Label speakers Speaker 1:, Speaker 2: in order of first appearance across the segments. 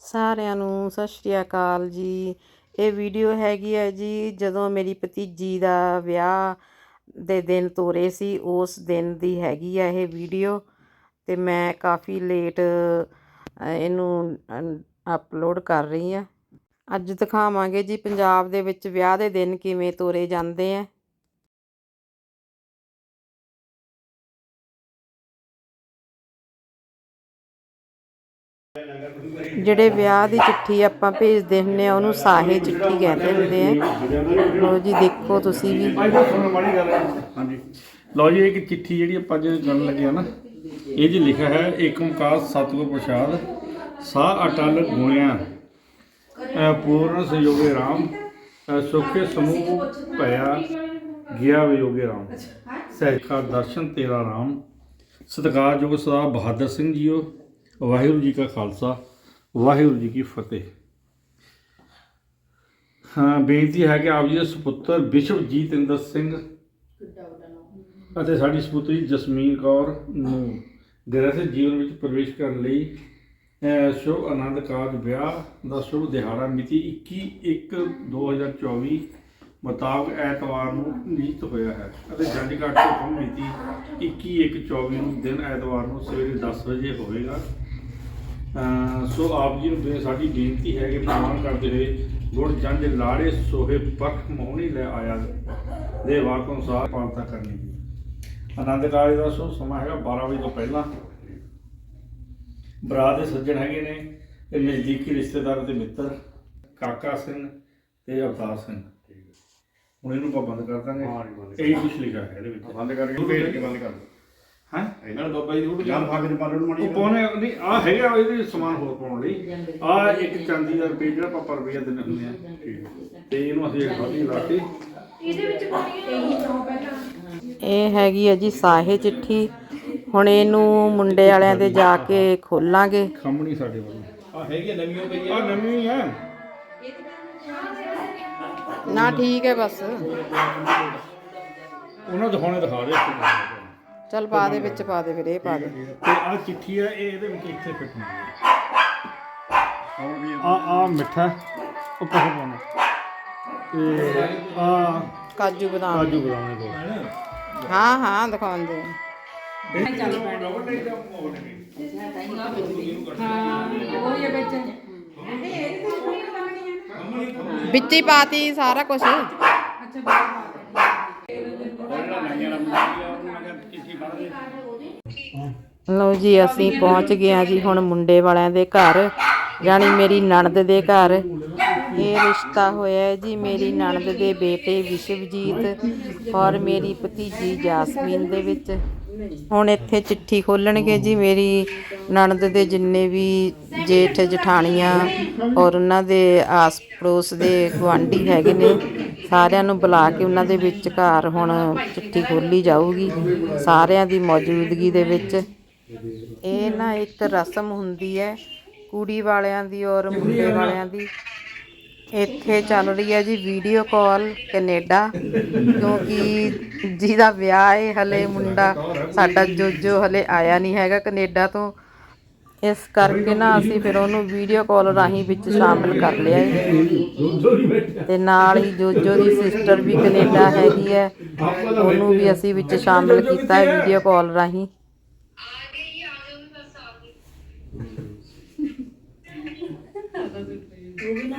Speaker 1: ਸਾਰਿਆਂ ਨੂੰ ਸਤਿ ਸ਼੍ਰੀ ਅਕਾਲ ਜੀ। ਇਹ ਵੀਡੀਓ ਹੈਗੀ ਹੈ ਜੀ, ਜਦੋਂ ਮੇਰੀ ਭਤੀਜੀ ਦਾ ਵਿਆਹ ਦੇ ਦਿਨ ਤੋਰੇ ਸੀ, ਉਸ ਦਿਨ ਦੀ ਹੈਗੀ ਹੈ ਇਹ ਵੀਡੀਓ। ਤੇ ਮੈਂ ਕਾਫੀ ਲੇਟ ਇਹਨੂੰ ਅਪਲੋਡ ਕਰ ਰਹੀ ਹਾਂ। ਅੱਜ ਦਿਖਾਵਾਂਗੇ ਜੀ, ਪੰਜਾਬ ਦੇ ਵਿੱਚ ਵਿਆਹ ਦੇ ਦਿਨ ਕਿਵੇਂ ਤੋਰੇ ਜਾਂਦੇ ਆ। ਜਿਹੜੇ ਵਿਆਹ ਦੀ ਚਿੱਠੀ ਆਪਾਂ ਭੇਜਦੇ ਹੁੰਨੇ ਆ, ਉਹਨੂੰ ਸਾਹੇ ਚਿੱਠੀ ਕਹਿੰਦੇ ਹੁੰਦੇ ਆ। ਲੋ ਜੀ, ਦੇਖੋ ਤੁਸੀਂ ਵੀ।
Speaker 2: ਹਾਂਜੀ। ਲਓ ਜੀ ਇੱਕ ਚਿੱਠੀ ਜਿਹੜੀ ਆਪਾਂ ਅੱਜ ਕਰਨ ਲੱਗੇ ਆ ਨਾ, ਇਹ 'ਚ ਲਿਖਿਆ ਹੈ ਏਕ ਓੰਕਾਰ ਸਤਿਗੁਰ ਪ੍ਰਸਾਦ, ਸਾਹ ਅਟਲ ਗੁਣਿਆ ਪੂਰਨ ਸੰਯੋਗੇ ਰਾਮ ਸੁਖੇ ਸਮੂਹ ਭਇਆ, ਗਿਆ ਵਿਯੋਗੇ ਰਾਮ। ਸਹਿਜਾ ਦਰਸ਼ਨ ਤੇਰਾ ਰਾਮ, ਸਤਿਕਾਰਯੋਗ ਸਦਾ ਬਹਾਦਰ ਸਿੰਘ ਜੀਓ ਵਾਹਿਗੁਰੂ ਜੀ ਕਾ ਖਾਲਸਾ, ਵਾਹਿਗੁਰੂ ਜੀ ਕੀ ਫਤਿਹ। ਹਾਂ, ਬੇਨਤੀ ਹੈ ਕਿ ਆਪ ਜੀ ਦੇ ਸੁਪੁੱਤਰ ਵਿਸ਼ਵਜੀਤ ਇੰਦਰ ਸਿੰਘ ਅਤੇ ਸਾਡੀ ਸੁਪੁੱਤਰੀ ਜਸਮੀਨ ਕੌਰ ਨੂੰ ਗ੍ਰਹਿ ਜੀਵਨ ਵਿੱਚ ਪ੍ਰਵੇਸ਼ ਕਰਨ ਲਈ ਸ਼ੁਭ ਆਨੰਦ ਕਾਰਜ, ਵਿਆਹ ਦਾ ਸ਼ੁਭ ਦਿਹਾੜਾ ਮਿਤੀ 21/1/2024 ਮੁਤਾਬਕ ਐਤਵਾਰ ਨੂੰ ਨਿਯਤ ਹੋਇਆ ਹੈ ਅਤੇ ਜੰਡਗੜ੍ਹ ਤੋਂ ਮਿਤੀ 21/1/24 ਨੂੰ ਦਿਨ ਐਤਵਾਰ ਨੂੰ ਸਵੇਰੇ 10 ਵਜੇ ਹੋਵੇਗਾ। ਸੋ ਆਪ ਜੀ ਨੂੰ ਸਾਡੀ ਬੇਨਤੀ ਹੈ ਕਿ ਪ੍ਰਮਾਣ ਕਰਦੇ ਹੋਏ ਗੁੜ ਜੰਜ ਲਾੜੇ ਸੋਹੇ ਪੱਖ ਮੋਹਣੀ ਲੈ ਆਇਆ ਦੇ ਵਾਕ ਅਨੁਸਾਰ ਪਾਲਤਾ ਕਰਨੀ ਜੀ ਆਨੰਦ ਕਾਰਜ ਦਾ ਸੋ ਸਮਾਂ ਹੈਗਾ 12 ਵਜੇ ਤੋਂ ਪਹਿਲਾਂ। ਬਰਾਤ ਦੇ ਸੱਜਣ ਹੈਗੇ ਨੇ ਇਹ ਨਜ਼ਦੀਕੀ ਰਿਸ਼ਤੇਦਾਰ ਤੇ ਮਿੱਤਰ ਕਾਕਾ ਸਿੰਘ ਤੇ ਅਵਤਾਰ ਸਿੰਘ। ਹੁਣ ਇਹਨੂੰ ਆਪਾਂ ਬੰਦ ਕਰ ਦਾਂਗੇ। ਇਹੀ ਕੁਝ ਲਿਖਿਆ ਹੈ ਇਹਦੇ ਵਿੱਚ।
Speaker 3: ਬੰਦ ਕਰਕੇ ਭੇਜ ਕੇ ਬੰਦ ਕਰ ਦੋ
Speaker 2: ਹੈ?
Speaker 3: ਇਹਨਾਂ ਨੂੰ ਬਾਬਾ ਜੀ ਦੀ ਜਾਂ ਫਾਕ ਦੇ ਮਾਰਨ ਨੂੰ ਮਣੀ
Speaker 2: ਉਹ ਪਾਉਣੇ ਨਹੀਂ ਆ ਹੈਗਾ ਇਹਦੇ ਸਮਾਨ ਹੋਰ ਪਾਉਣ ਲਈ। ਆ ਇੱਕ ਚਾਂਦੀ ਦਾ ਰੁਪਏ ਜਿਹੜਾ ਆਪਾਂ ਪਰ ਰੁਪਈਆ ਦਿੰਦੇ ਹੁੰਦੇ ਆ। ਤੇ ਇਹਨੂੰ ਅਸੀਂ ਖਾਲੀ ਲਾ ਕੇ
Speaker 1: ਇਹ ਹੈਗੀ ਹੈ ਜੀ ਸਾਹੇ ਚਿੱਠੀ। ਹੁਣ ਇਹਨੂੰ ਮੁੰਡੇ ਵਾਲਿਆਂ ਦੇ ਜਾ ਕੇ ਖੋਲਾਂਗੇ।
Speaker 2: ਖੰਮਣੀ ਸਾਡੇ ਵੱਲੋਂ।
Speaker 3: ਆ ਹੈਗੀ ਨਵੀਂ ਗਈ
Speaker 2: ਆ। ਨਵੀਂ ਹੈ
Speaker 1: ਨਾ ਠੀਕ ਹੈ ਬਸ।
Speaker 2: ਉਹਨਾਂ ਦਿਖਾਉਣੇ ਦਿਖਾ ਦੇ।
Speaker 1: ਚੱਲ ਪਾ ਦੇ ਵਿੱਚ ਪਾ ਦੇ ਫਿਰ ਇਹ ਪਾ ਦੇ।
Speaker 2: ਤੇ ਆ ਚਿੱਠੀ ਹੈ ਇਹ ਇਹਦੇ ਵਿੱਚ ਇੱਥੇ ਹੈ ਆ? ਆ ਮਿੱਠਾ ਉੱਪਰ ਪਾਉਣਾ? ਤੇ ਆ
Speaker 1: ਕਾਜੂ ਬਦਾਮ।
Speaker 2: ਕਾਜੂ ਬਦਾਮ ਦੇ ਕੋਲ।
Speaker 1: ਹਾਂ ਹਾਂ ਦਿਖਾਉਂਦੇ ਵਿੱਚ ਹੀ ਪਾਤੀ ਸਾਰਾ ਕੁਝ ਲਓ ਜੀ, ਅਸੀਂ ਪਹੁੰਚ ਗਏ ਹਾਂ ਜੀ ਹੁਣ ਮੁੰਡੇ ਵਾਲਿਆਂ ਦੇ ਘਰ, ਯਾਨੀ ਮੇਰੀ ਨਣਦ ਦੇ ਘਰ। ਇਹ ਰਿਸ਼ਤਾ ਹੋਇਆ ਹੈ ਜੀ ਮੇਰੀ ਨਣਦ ਦੇ ਬੇਟੇ ਵਿਸ਼ਵਜੀਤ ਔਰ ਮੇਰੀ ਭਤੀਜੀ ਜਾਸਮੀਨ ਦੇ ਵਿੱਚ। ਹੁਣ ਇੱਥੇ ਚਿੱਠੀ ਖੋਲਣਗੇ ਜੀ, ਮੇਰੀ ਨਣਦ ਦੇ ਜਿੰਨੇ ਵੀ ਜੇਠ ਜਠਾਣੀਆਂ ਔਰ ਉਹਨਾਂ ਦੇ ਆਸ ਪੜੋਸ ਦੇ ਗੁਆਂਢੀ ਹੈਗੇ ਨੇ, ਸਾਰਿਆਂ ਨੂੰ ਬੁਲਾ ਕੇ ਉਹਨਾਂ ਦੇ ਵਿਚਕਾਰ ਹੁਣ ਚਿੱਠੀ ਖੋਲੀ ਜਾਊਗੀ, ਸਾਰਿਆਂ ਦੀ ਮੌਜੂਦਗੀ ਦੇ ਵਿੱਚ। ਇਹ ਨਾ ਇੱਕ ਰਸਮ ਹੁੰਦੀ ਹੈ, ਕੁੜੀ ਵਾਲਿਆਂ ਦੀ ਔਰ ਮੁੰਡੇ ਵਾਲਿਆਂ ਦੀ। ਇੱਥੇ ਚੱਲ ਰਹੀ ਹੈ ਜੀ ਵੀਡੀਓ ਕਾਲ ਕੈਨੇਡਾ, ਕਿਉਂਕਿ ਜਿਹਦਾ ਵਿਆਹ ਹੈ, ਹਲੇ ਮੁੰਡਾ ਸਾਡਾ ਜੋਜੋ ਹਲੇ ਆਇਆ ਨਹੀਂ ਹੈਗਾ ਕੈਨੇਡਾ ਤੋਂ। ਇਸ ਕਰਕੇ ਨਾ ਅਸੀਂ ਫਿਰ ਉਹਨੂੰ ਵੀਡੀਓ ਕਾਲ ਰਾਹੀਂ ਵਿੱਚ ਸ਼ਾਮਿਲ ਕਰ ਲਿਆ ਹੈ ਤੇ ਨਾਲ ਹੀ ਜੋਜੋ ਦੀ ਸਿਸਟਰ ਵੀ ਕੈਨੇਡਾ ਹੈਗੀ ਹੈ, ਉਹਨੂੰ ਵੀ ਅਸੀਂ ਵਿੱਚ ਸ਼ਾਮਿਲ ਕੀਤਾ ਹੈ ਵੀਡੀਓ ਕਾਲ ਰਾਹੀਂ।
Speaker 2: ਉਹ ਨਾ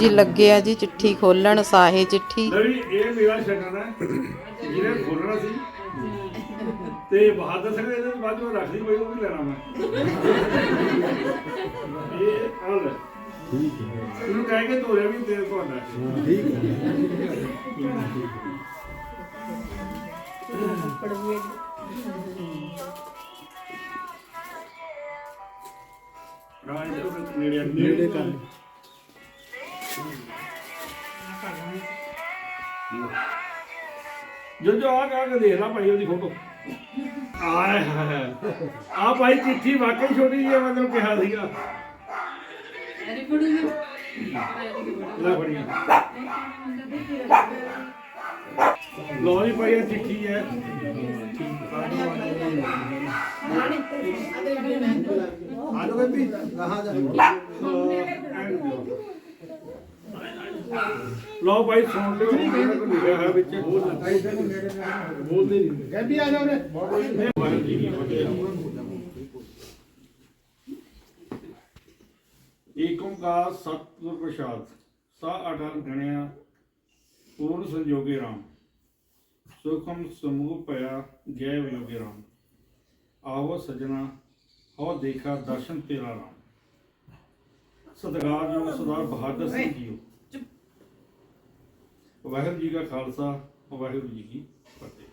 Speaker 1: ਜੀ ਲੱਗੇ ਆ ਜੀ, ਚਿੱਠੀ ਖੋਲਣ, ਸਾਹੇ ਚਿੱਠੀ।
Speaker 2: ਨਵੀਂ ਇਹ ਮੇਰਾ ਸ਼ਗਨ ਜਿਹਨੇ ਖੋਲਣਾ ਸੀ। ਤੇ ਬਹਾਦਰ ਸਿੰਘ ਦੇ ਬਾਅਦ ਮੈਂ ਰੱਖ ਲਈ ਬਈ ਉਹ ਵੀ ਲੈਣਾ ਮੈਂ। ਇਹ ਆ ਠੀਕ ਹੈ। ਇਹਨੂੰ ਕਹਿ ਕੇ ਧੋਰਿਆ ਵੀ ਤੇਰੇ ਕੋਲ ਆਉਂਦਾ ਹਾਂ ਇਹ ਨੇੜੇ ਨੇੜੇ ਕਰ। ਜੋ ਜੋ ਆ ਕਾ ਕੇ ਦੇਖ ਲਾ ਭਾਈ ਉਹਦੀ ਫੋਟੋ ਆਏ ਹਾਏ ਆ ਭਾਈ ਚਿੱਠੀ ਵਾਕਈ ਛੋਟੀ ਜਿਹੀ ਆ, ਮੈਂ ਤੈਨੂੰ ਕਿਹਾ ਸੀਗਾ। ਲੈ ਫੜੀ ਲੋ ਜੀ ਭਾਈ ਇਹ ਚਿੱਠੀ ਹੈ।
Speaker 3: ਆਲੋ ਬੇਬੀ ਕਹਾਂ ਜਾ।
Speaker 2: ਲੋ ਭਾਈ ਸੁਣ ਲਿਓ। ਜਿਹੜਾ ਕੋਈ ਲਿਖਿਆ ਹੈ ਵਿੱਚ। ਬੋਲਦੇ ਨਹੀਂ।
Speaker 3: ਬੇਬੀ ਆ ਜਾ
Speaker 2: ਜੀ ਕੀ ਫਤਿਹ ਏਕ ਓੰਕਾਰ ਸਤਿਗੁਰ ਪ੍ਰਸਾਦ। ਸਾ ਅਟਲ ਗਣਿਆ ਪੂਰਨ ਸੰਜੋਗੇ ਰਾਮ। ਸੁਖਮ ਸਮੂਹ ਪਿਆ ਜੈ ਵਿਯੋਗੇ ਰਾਮ। ਆਵੋ ਸਜਣਾ ਹੋ ਦੇਖਾ ਦਰਸ਼ਨ ਤੇਰਾ ਰਾਮ। ਸਤਿਕਾਰਯੋਗ ਸਰਦਾਰ ਬਹਾਦਰ ਸਿੰਘ ਜੀਓ। ਵਾਹਿਗੁਰੂ ਜੀ ਕਾ ਖਾਲਸਾ, ਵਾਹਿਗੁਰੂ ਜੀ ਕੀ ਫਤਿਹ।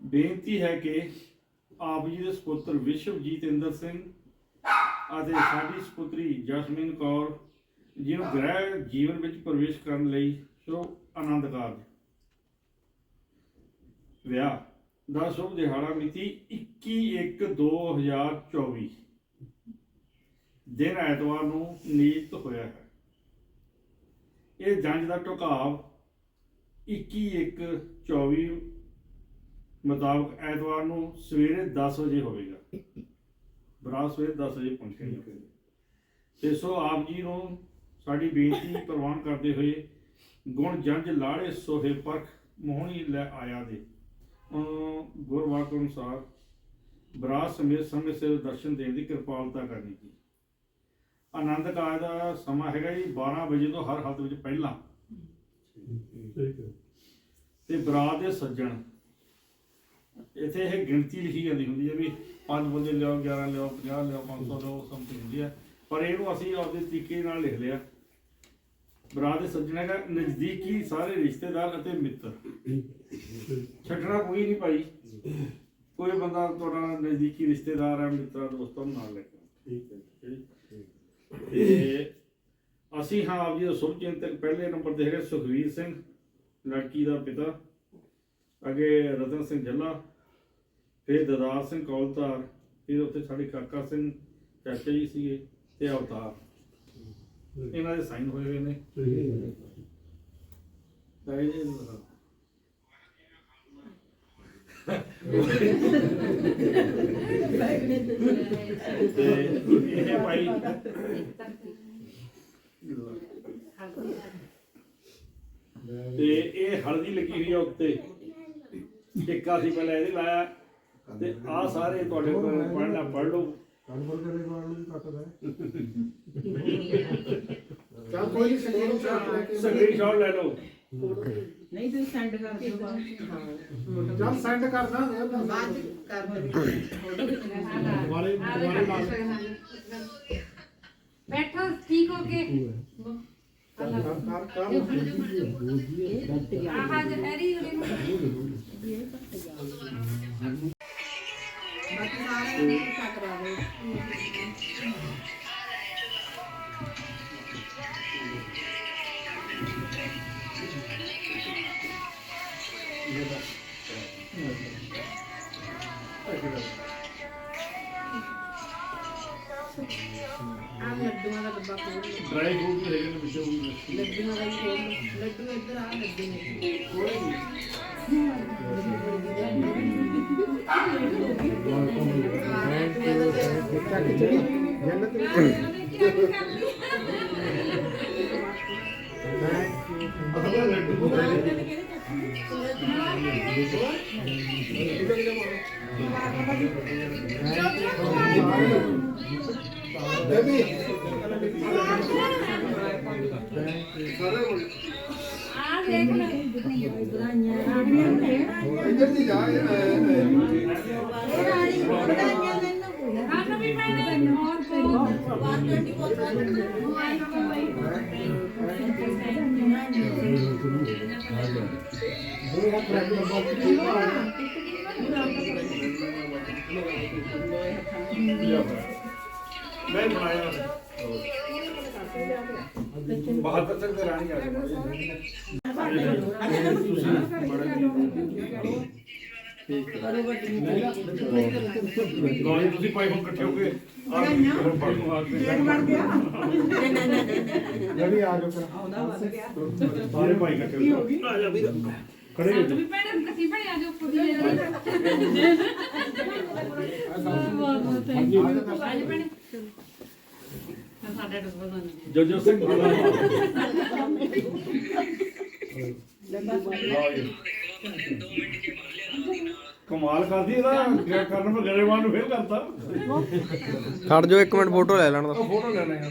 Speaker 2: ਬੇਨਤੀ ਹੈ ਕਿ ਆਪ ਜੀ ਦੇ ਸੁਪੁੱਤਰ ਵਿਸ਼ਵਜੀਤ ਇੰਦਰ ਸਿੰਘ ਅਤੇ ਸਾਡੀ ਸੁਪੁੱਤਰੀ ਜਸਮੀਨ ਕੌਰ ਜੀ ਨੂੰ ਗ੍ਰਹਿ ਜੀਵਨ ਵਿੱਚ ਪ੍ਰਵੇਸ਼ ਕਰਨ ਲਈ ਸ਼ੁਭ ਆਨੰਦ ਕਾਰਜ। ਵਿਆਹ ਦਾ ਸ਼ੁਭ ਦਿਹਾੜਾ ਮਿਤੀ 21/1/2024 ਦਿਨ ਐਤਵਾਰ ਨੂੰ ਨਿਯਤ ਹੋਇਆ ਹੈ। ਇਹ ਜੰਜ ਦਾ ਢੁਕਾਵ 21/1/24 ਮੁਤਾਬਕ ਐਤਵਾਰ ਨੂੰ ਸਵੇਰੇ 10 ਵਜੇ ਹੋਵੇਗਾ। ਬਰਾਤ ਸਵੇਰੇ 10 ਵਜੇ ਪਹੁੰਚੇਗੀ। ਤੇ ਸੋ ਆਪ ਜੀ ਨੂੰ ਸਾਡੀ ਬੇਨਤੀ ਪ੍ਰਵਾਨ ਕਰਦੇ ਹੋਏ ਗੁਣ ਜੰਜ ਲਾੜੇ ਸੋਹੇ ਪਰਖ ਮੋਹਣੀ ਲੈ ਆਇਆ ਦੇ। ਅਹ ਗੁਰਵਾਕ ਅਨੁਸਾਰ ਬਰਾਤ ਸਮੇਤ ਸਮੇਂ ਸਿਰ ਦਰਸ਼ਨ ਦੇਣ ਦੀ ਕਿਰਪਾਲਤਾ ਕਰਨੀ ਸੀ। ਆਨੰਦ ਕਾਰਜ ਦਾ ਸਮਾਂ ਹੈਗਾ ਜੀ 12 ਵਜੇ ਤੋਂ ਹਰ ਹਾਲਤ ਵਿੱਚ ਪਹਿਲਾਂ। ਤੇ ਬਰਾਤ ਦੇ ਸੱਜਣ। ਇੱਥੇ ਇਹ ਗਿਣਤੀ ਲਿਖੀ ਜਾਂਦੀ ਹੁੰਦੀ ਹੈ ਵੀ 5 ਬੰਦੇ ਲਿਆਓ 11 ਲਿਆਓ 50 ਲਿਆਓ 500 ਲਿਆਓ ਸਮਥਿੰਗ ਹੁੰਦੀ ਹੈ। ਪਰ ਇਹਨੂੰ ਅਸੀਂ ਆਪਦੇ ਤਰੀਕੇ ਨਾਲ ਲਿਖ ਲਿਆ। ਬਰਾਤ ਦੇ ਸੱਜਣ ਹੈਗਾ ਨਜ਼ਦੀਕੀ ਸਾਰੇ ਰਿਸ਼ਤੇਦਾਰ ਅਤੇ ਮਿੱਤਰ। ਛੱਡਣਾ ਕੋਈ ਨਹੀਂ ਭਾਈ। ਕੋਈ ਬੰਦਾ ਤੁਹਾਡਾ ਨਜ਼ਦੀਕੀ ਰਿਸ਼ਤੇਦਾਰ ਹੈ ਮਿੱਤਰ ਦੋਸਤਾਂ ਨਾਲ ਲੈ ਕੇ ਠੀਕ ਹੈ। ਤੇ ਅਸੀਂ ਹਾਂ ਆਪ ਜੀ ਦਾ ਸ਼ੁਭ ਚਿੰਤਕ ਪਹਿਲੇ ਨੰਬਰ ਤੇ ਹੈਗਾ ਸੁਖਵੀਰ ਸਿੰਘ ਲੜਕੀ ਦਾ ਪਿਤਾ ਅੱਗੇ ਰਤਨ ਸਿੰਘ ਜੱਲਾ ਫਿਰ ਦਦਾਰ ਸਿੰਘ ਕੌਲਤਾਰ ਫਿਰ ਉੱਥੇ ਸਾਡੇ ਕਾਕਾ ਸਿੰਘ ਚਾਚਾ ਜੀ ਸੀਗੇ ਤੇ ਅਵਤਾਰ। ਇਹਨਾਂ ਦੇ ਸਾਈਨ ਹੋਏ ਹੋਏ ਨੇ। ਤਾਂ ਇਹ ਤੇ ਇਹ ਭਾਈ ਤੇ ਇਹ ਹਲਦੀ ਲੱਗੀ ਹੋਈ ਆ ਉੱਤੇ। ਟਿੱਕਾ ਸੀ ਪਹਿਲਾਂ ਇਹਦੇ ਲਾਇਆ। ਤੇ ਆ ਸਾਰੇ ਤੁਹਾਡੇ ਕੋਲ ਪੜ੍ਹਨਾ ਪੜ੍ਹ ਲਓ।
Speaker 3: ਚੱਲ ਕੋਈ ਨਹੀਂ ਸਕਰੀਨ ਸ਼ਾਟ ਲੈ ਕੇ।
Speaker 2: ਸਕਰੀਨਸ਼ਾਟ ਲੈ ਲਓ।
Speaker 4: ਨਹੀਂ ਕਰ ਦਿਓ ਬਾਅਦ
Speaker 3: ਚੱਲ ਕਰ
Speaker 4: ਕਰ ਦਿਓ
Speaker 3: ਦੁਬਾਰੇ ਦੁਬਾਰੇ ਲਾ
Speaker 5: ਬੈਠੋ ਠੀਕ ਹੋ ਕੇ
Speaker 3: ਕਰ ਕਰ ਕਰ
Speaker 5: ਆਹ ਜਹਰੀ ਉਰੇ ਨੂੰ
Speaker 4: ਬਾਕੀ ਸਾਰਿਆਂ ਨੂੰ ਇਕੱਠਾ ਕਰਾ ਦਿਓ ਆਹ ਲੱਡੂਆਂ ਦਾ ਡੱਬਾ ਖੋਲ ਲਓ
Speaker 2: ਡਰਾਈ ਫਰੂਟ ਵੀ ਹੈਗੇ ਨੇ ਵਿੱਚੋਂ ਵੀ
Speaker 4: ਲੱਡੂਆਂ ਦਾ ਵੀ ਖੋਲ ਲਓ ਲੱਡੂ ਇੱਧਰ ਆ ਲੱਡੂ ਨੇ
Speaker 3: ਚੱਕ ਚੜੀ ਜੰਨਤ ਬੇਬੀ
Speaker 5: ਆਹ ਦੇਖ ਮੈਂ ਹੋਰ
Speaker 2: ਬਣਾਇਆ ਬਹਾਦਰ ਸਿੰਘ ਦੇ ਰਾਣੀ ਆ ਗਏ ਤੁਸੀਂ ਭਾਈ ਹੁਣ ਇਕੱਠੇ ਹੋ ਕੇ ਆ ਪੜ ਆ ਕੇ
Speaker 3: ਜਲਦੀ ਆ ਜਾਓ ਫਿਰ
Speaker 2: ਸਾਰੇ ਭਾਈ ਇਕੱਠੇ ਹੋ ਕੇ ਆ ਜਾ ਵੀਰ ਖੜੇ ਹੋ ਜਾਓ।
Speaker 5: ਭੈਣ ਕੱਟੀ ਭੈਣ ਆ ਜਾਓ ਕੁੜੀ ਆ ਜਾਓ। ਭੈਣ ਸਾਡੇ ਡੱਬਾ ਦਾ
Speaker 2: ਜੱਜੋ ਸਿੰਘ ਬੁਲਾ ਕਮਾਲ ਕਰਦੀ ਇਹਦਾ ਕਿਆ ਕਰਨ ਮੈਂ ਗਰੇਵਾਨ ਨੂੰ ਫੇਲ ਕਰਤਾ।
Speaker 6: ਖੜ ਜਾਓ ਇੱਕ ਮਿੰਟ ਫੋਟੋ ਲੈ ਲੈਣ ਦਾ
Speaker 2: ਫੋਟੋ ਲੈਣਾ ਯਾਰ